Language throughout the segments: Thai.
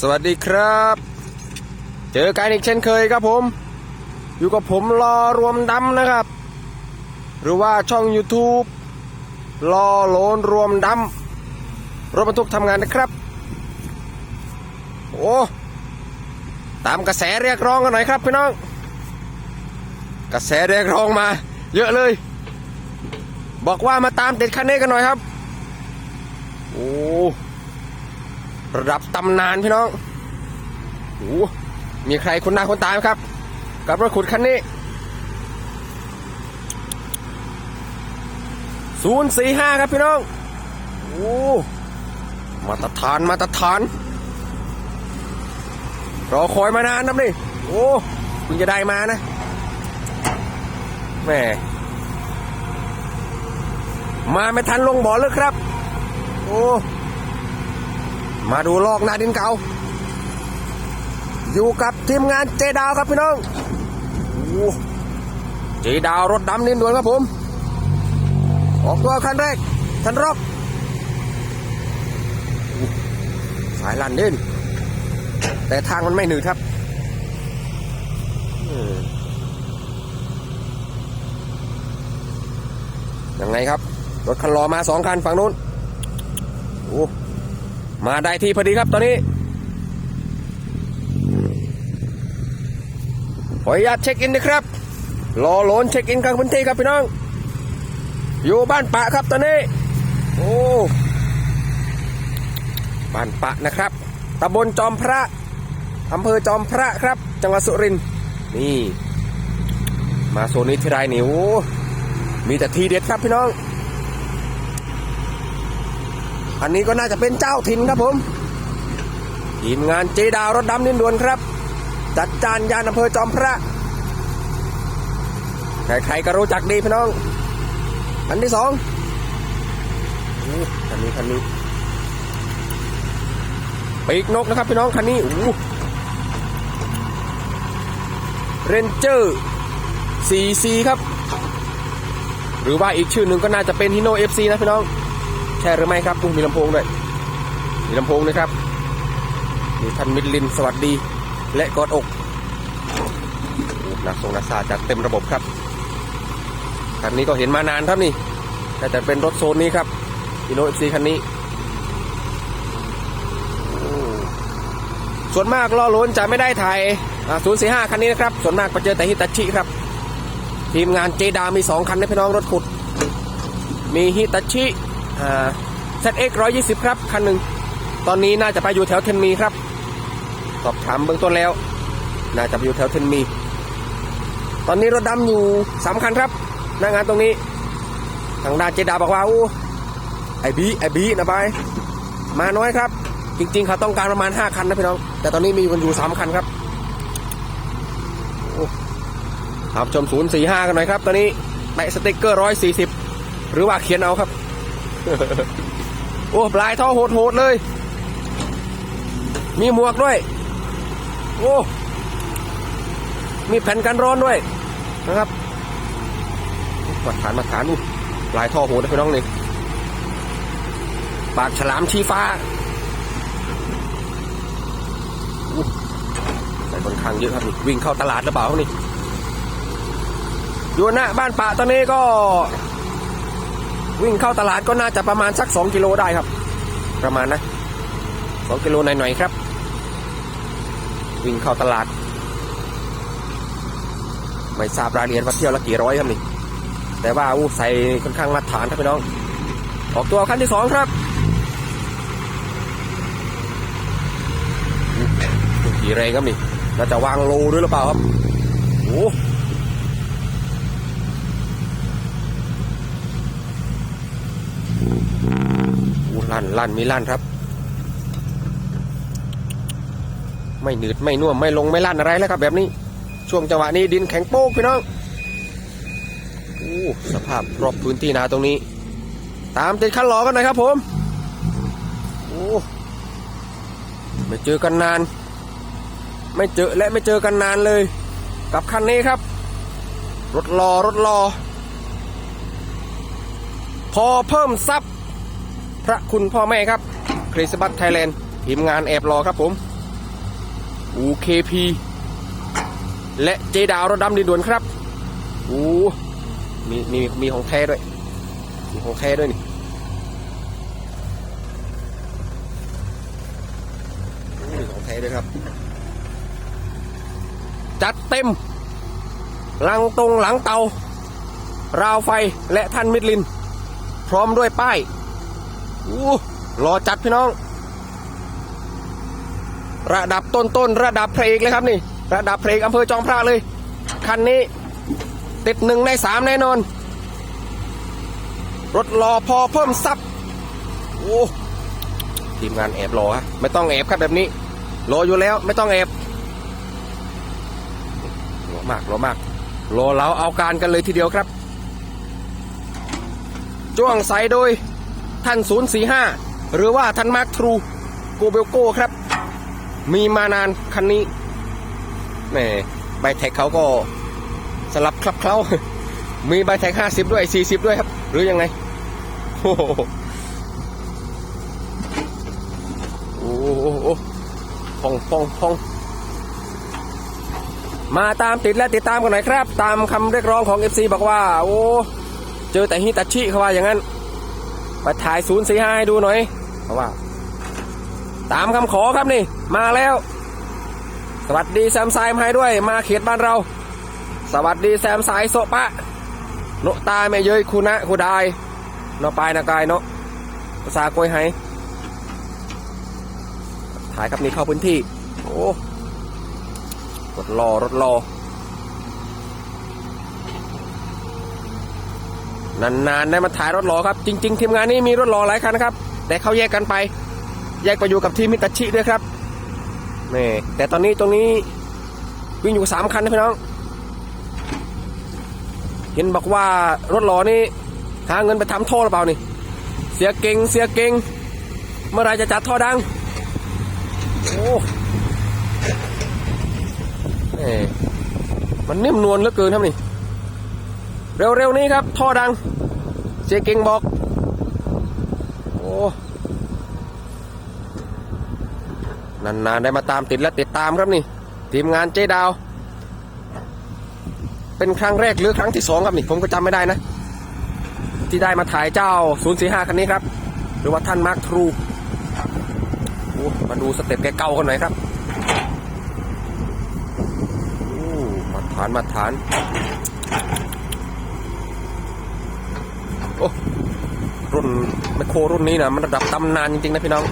สวัสดีครับ เจอกันอีกเช่นเคยครับผม อยู่กับผมรอรวมดำนะครับ หรือว่าช่อง YouTube รอโลนรวมดำรถบรรทุกทำงานนะครับ โอ้ตามกระแสเรียกร้องกันหน่อยครับพี่น้อง กระแสเรียกร้องมา เยอะเลย บอกว่ามาตามติดคันนี้กันหน่อยครับ โอ้ ระดับตำนานพี่น้องโอ้มีใครคนหน้าคนตายไหมครับ กับรถขุดคันนี้ศูนย์สี่ห้าครับพี่น้อง โอ้ มาตรฐานมาตรฐาน รอคอยมานานนะนี่ โอ้เพิ่งจะได้มานะแหม่ มาไม่ทันลงบ่อเลยครับ โอ้ มาดูลอกหน้าดินเก่าอยู่กับทีมงานเจดาวครับพี่น้องเจดาวรถดำนินด่วนครับผม ออกตัวคันแรกคันรอกสายลันด่นแต่ทางมันไม่หนืดครับยังไงครับ รถคันรอมาสองคันฝั่งนู้นโอ้ มาได้ที่พอดีครับตอนนี้ ขออนุญาตเช็คอินนะครับ รอโหลนเช็คอินกลางพื้นที่ครับพี่น้อง อยู่บ้านปะครับตอนนี้ โอ้ บ้านปะนะครับตำบลจอมพระอำเภอจอมพระครับ จังหวัดสุรินทร์นี่ มาโซนนี้ที่ไรนี่โอ้มีแต่ทีเด็ดครับพี่น้อง อันนี้ก็น่าจะเป็นเจ้าถิ่นครับผมทีมงานเจดาวรถดำนินด่วนครับ จัดจานยานอำเภอจอมพระใครๆก็รู้จักดีพี่น้องอันที่สองอู้คันนี้คันนี้ปีกนกนะครับพี่น้องคันนี้อู้เรนเจอร์ 4C ครับ หรือว่าอีกชื่อหนึ่งก็น่าจะเป็นฮิโน FC นะพี่น้อง ช่หรือไม่ครับมีลำโพงด้วยมีลำโพงนะครับมีท่านมิดลินสวัสดี และกอดอกนักทรงนักซาจัดเต็มระบบครับคันนี้ก็เห็นมานานครับนี่แต่จะเป็นรถโซนนี้ครับอิโนเอฟซีคันนี้ส่วนมากล้อล้นจะไม่ได้ถ่ายศูนย์สี่ห้าคันนี้นะครับ ส่วนมากไปเจอแต่ฮิตาชิครับ ทีมงานเจดามีสองคันนะพี่น้องรถขุด มีฮิตาชิ ZX 120 ครับ คันหนึ่ง ตอนนี้น่าจะไปอยู่แถวเทนมีครับ สอบถามเบื้องต้นแล้ว น่าจะไปอยู่แถวเทนมี ตอนนี้รถดำอยู่สามคันครับ หน้างานตรงนี้ ทางด้านเจดาบอกว่าอู้ไอบีไอบีนะบายมาน้อยครับ จริง ๆ เขาต้องการประมาณ 5 คันนะพี่น้อง แต่ตอนนี้มีกันอยู่ 3 คันครับครับชม 045 กันหน่อยครับ ตอนนี้แปะสติกเกอร์ 140 หรือว่าเขียนเอาครับ โอ้ปลายท่อโหดๆเลย มีหมวกด้วย โอ้ มีแผ่นกันร้อนด้วยนะครับมาฐานมาฐานดูปลายท่อโหดนะพี่น้องนี่ปากฉลามชีฟ้าใส่ค่อนข้างเยอะครับนี่วิ่งเข้าตลาดหรือเปล่านี่อยู่หน้าบ้านป่าตอนนี้ก็ วิ่งเข้าตลาดก็น่าจะประมาณสักสองกิโลได้ครับ ประมาณนะสองกิโลหน่อยๆครับ วิ่งเข้าตลาด ไม่ทราบรายละเอียดว่าเที่ยวละกี่ร้อยครับนี่ แต่ว่าอู้ใส่ค่อนข้างมาตรฐานครับพี่น้อง ออกตัวขั้นที่สองครับกี่แรงครับนี่น่าจะวางโลด้วยหรือเปล่าครับโอ้ ลั่นลั่นมีลั่นครับ ไม่หนืดไม่น่วมไม่ลงไม่ลั่นอะไรแล้วครับ แบบนี้ ช่วงจังหวะนี้ดินแข็งโป๊กพี่น้องโอ้สภาพรอบพื้นที่นาตรงนี้ ตามติดคันหลอกันหน่อยครับผมโอ้ไม่เจอกันนาน ไม่เจอและไม่เจอกันนานเลย กับคันนี้ครับ รถรอรถรอ พอเพิ่มซับ พระคุณพ่อแม่ครับคริสบัตไทยแลนด์ทีมงานแอบรอครับผม UKP และเจดาวรถดำดินด่วนครับโอ้มีมีมีของแท้ด้วย มีของแท้ด้วยนี่มีของแท้ด้วยครับ จัดเต็มหลังตรงหลังเตา ราวไฟและท่านมิดลิน พร้อมด้วยป้าย อู้รอจัดพี่น้อง ระดับต้นๆระดับเพลงเลยครับนี่ ระดับเพลงอำเภอจอมพระเลย คันนี้ ติดหนึ่งในสามแน่นอน รถรอพอเพิ่มซับโอ้ทีมงานแอบรอฮะไม่ต้องแอบครับแบบนี้รออยู่แล้วไม่ต้องแอบรอมากรอมากรอเราเอาการกันเลยทีเดียวครับจ้วงใสโดย ท่าน 045 หรือว่าท่านมาร์คทรูโกเบลโก้ครับ มีมานานคันนี้แหมใบแท็กเขาก็สลับคลับเคล้ามีใบแท็ก 50 ด้วย 40 ด้วยครับ หรือยังไงโอ้โหโอ้โหพองพองพองมาตามติดและติดตามกันหน่อยครับ ตามคำเรียกร้องของ FC บอกว่า โอ้ เจอแต่ฮิตาชิเขาว่าอย่างนั้น มาถ่ายศูนย์สี่ห้าให้ดูหน่อย เพราะว่า ตามคำขอครับนี่ มาแล้ว สวัสดีแซมไซม์ให้ด้วย มาเขตบ้านเรา สวัสดีแซมไซโซปะโนตาไม่เย้ยคุณะคุณไดายเนาะปายนะกายเนาะภาษากล้วยไห้ถ่ายครับนี่เข้าพื้นที่ โอ้รถรอรถรอ นานๆได้มาถ่ายรถหล่อครับ จริง ๆ ทีมงานนี้มีรถหล่อหลายคันนะครับ แต่เขาแยกกันไป แยกไปอยู่กับทีมมิตาชิด้วยครับนี่แต่ตอนนี้ตรงนี้วิ่งอยู่สามคันนะพี่น้อง เห็นบอกว่ารถหล่อนี่หาเงินไปทำท่อหรือเปล่านี่ เสียเก่งเสียเก่งเมื่อไรจะจัดท่อดังโอ้เอ้มันนิ่มนวลเหลือเกินครับนี่ เร็วๆนี้ครับ ท่อดัง เสียเก่งบอก โอ้นานๆได้มาตามติดและติดตามครับนี่ ทีมงานเจดาว เป็นครั้งแรกหรือครั้งที่สองครับนี่ ผมก็จำไม่ได้นะ ที่ได้มาถ่ายเจ้า 045 คันนี้ครับ หรือว่าท่านมาร์คทรูมาดูสเต็ปแกเก่ากันหน่อยครับโอ้มาฐานมาฐาน รุ่นแมคโครรุ่นนี้นะมันระดับตำนานจริงๆนะพี่น้อง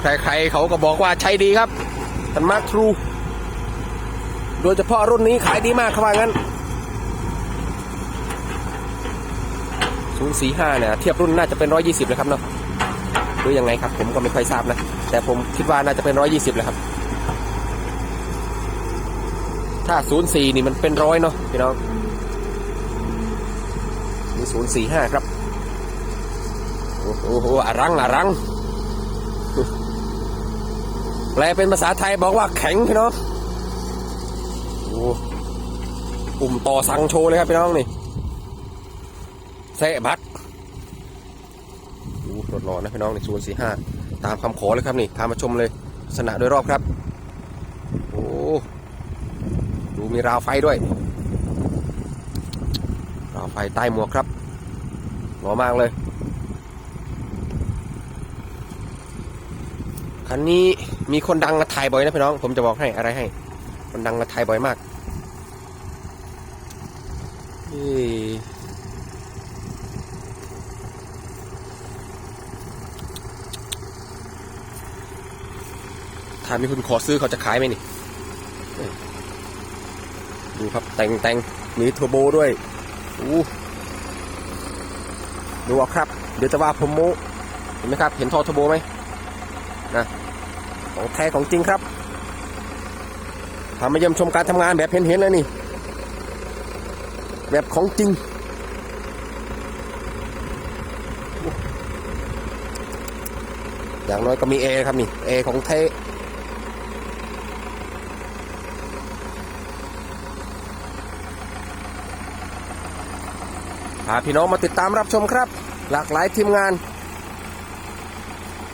ใครๆเขาก็บอกว่าใช้ดีครับทันมาทรูโดยเฉพาะรุ่นนี้ขายดีมากเขาว่างั้น045เนี่ยเทียบรุ่นน่าจะเป็น 120เลยครับเนาะหรือยังไงครับ ผมก็ไม่ค่อยทราบนะ แต่ผมคิดว่าน่าจะเป็น 120เลยครับ ถ้า 04 นี่มันเป็นร้อยเนาะพี่น้อง นี่ศูนย์สี่ห้าครับ โอ้โหอารังอารัง แปลเป็นภาษาไทยบอกว่าแข็งพี่น้องโอ้ปุ่มต่อสังโชว์เลยครับพี่น้องนี่เซบัตโอ้รถรอนะพี่น้องในศูนย์สี่ห้าตามคำขอเลยครับนี่พามาชมเลยลักษณะโดยรอบครับ โอ้ ดูมีราวไฟด้วย ราวไฟใต้หมวกครับหล่อมากเลย คันนี้มีคนดังมาถ่ายบ่อยนะพี่น้อง ผมจะบอกให้อะไรให้ คนดังมาถ่ายบ่อยมากถ้ามีคนขอซื้อเขาจะขายไหมนี่ ดูครับแต่งแต่งมีเทอร์โบด้วย อู้ดูเอาครับ เดี๋ยวจะว่าผมโมเห็นไหมครับ เห็นท่อเทอร์โบไหมนะของแท้ของจริงครับพามาเยี่ยมชมการทำงานแบบเห็นๆเลยนี่ แบบของจริงอย่างน้อยก็มีเอครับนี่เอของแท้ พาพี่น้องมาติดตามรับชมครับ หลากหลายทีมงาน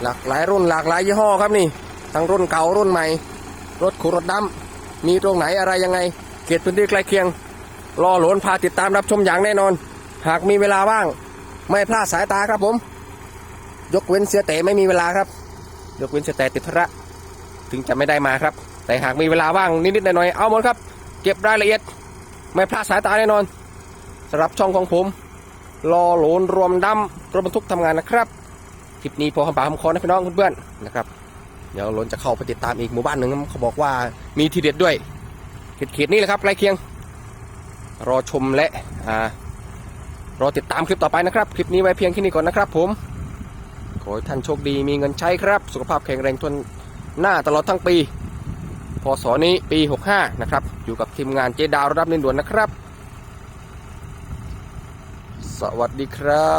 หลากหลายรุ่นหลากหลายยี่ห้อครับนี่ ทั้งรุ่นเก่ารุ่นใหม่ รถขุดรถดำมีตรงไหนอะไรยังไง เขตพื้นที่ใกล้เคียงรอหลนพาติดตามรับชมอย่างแน่นอน หากมีเวลาว่าง ไม่พลาดสายตาครับผม ยกเว้นเสียเต๋ไม่มีเวลาครับ ยกเว้นเสียเต๋ติดธุระถึงจะไม่ได้มาครับ แต่หากมีเวลาว่างนิดๆหน่อยๆเอาหมดครับ เก็บรายละเอียด ไม่พลาดสายตาแน่นอน สำหรับช่องของผมรอโหลนรวมดำรถบรรทุกทำงานนะครับคลิปนี้พอคำปากคำคอนะพี่น้องเพื่อนๆนะครับเดี๋ยวหลนจะเข้าไปติดตามอีกหมู่บ้านหนึ่งเขาบอกว่ามีทีเด็ดด้วยเขตๆนี้แหละครับใกล้เคียง รอชมและอ่ารอติดตามคลิปต่อไปนะครับ คลิปนี้ไว้เพียงแค่นี้ก่อนนะครับ ผม ขอให้ท่านโชคดีมีเงินใช้ครับ สุขภาพแข็งแรงทนหน้าตลอดทั้งปี พศนี้ปี 65 นะครับ อยู่กับทีมงานเจดาวระดับเนินด่วนนะครับ สวัสดีครั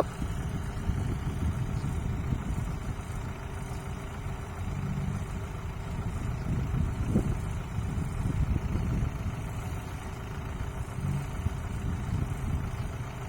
บ